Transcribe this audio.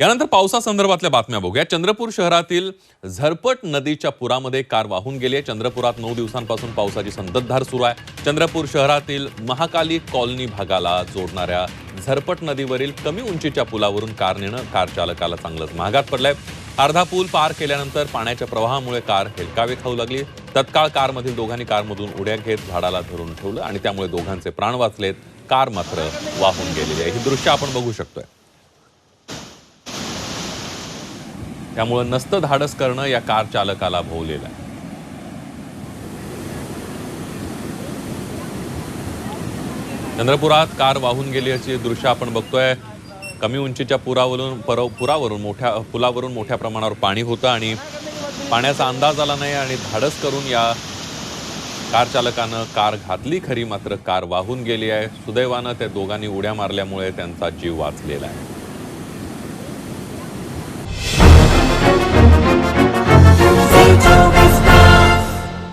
यानंतर पावसासंदर्भातल्या बातम्या बघूया. चंद्रपूर शहरातील झरपट नदीच्या पुरामध्ये कार वाहून गेली आहे. चंद्रपुरात नऊ दिवसांपासून पावसाची संततधार सुरू आहे. चंद्रपूर शहरातील महाकाली कॉलनी भागाला जोडणाऱ्या झरपट नदीवरील कमी उंचीच्या पुलावरून कार नेणं कार चालकाला चांगलंच महागात पडलंय. अर्धा पूल पार केल्यानंतर पाण्याच्या प्रवाहामुळे कार हेलकावे खाऊ लागली. तत्काळ कारमधील दोघांनी कारमधून उड्या घेत झाडाला धरून ठेवलं आणि त्यामुळे दोघांचे प्राण वाचलेत. कार मात्र वाहून गेलेली आहे. ही दृश्य आपण बघू शकतोय. त्यामुळं नसतं धाडस करणं या कार चालकाला भोवलेलं आहे. चंद्रपुरात कार वाहून गेल्याची दृश्य आपण बघतोय. कमी उंचीच्या पुरावरून पर पुरावरून मोठ्या पुलावरून मोठ्या प्रमाणावर पाणी होतं आणि पाण्याचा अंदाज आला नाही आणि धाडस करून या कार चालकानं कार घातली खरी मात्र कार वाहून गेली आहे. सुदैवानं त्या दोघांनी उड्या मारल्यामुळे त्यांचा जीव वाचलेला आहे.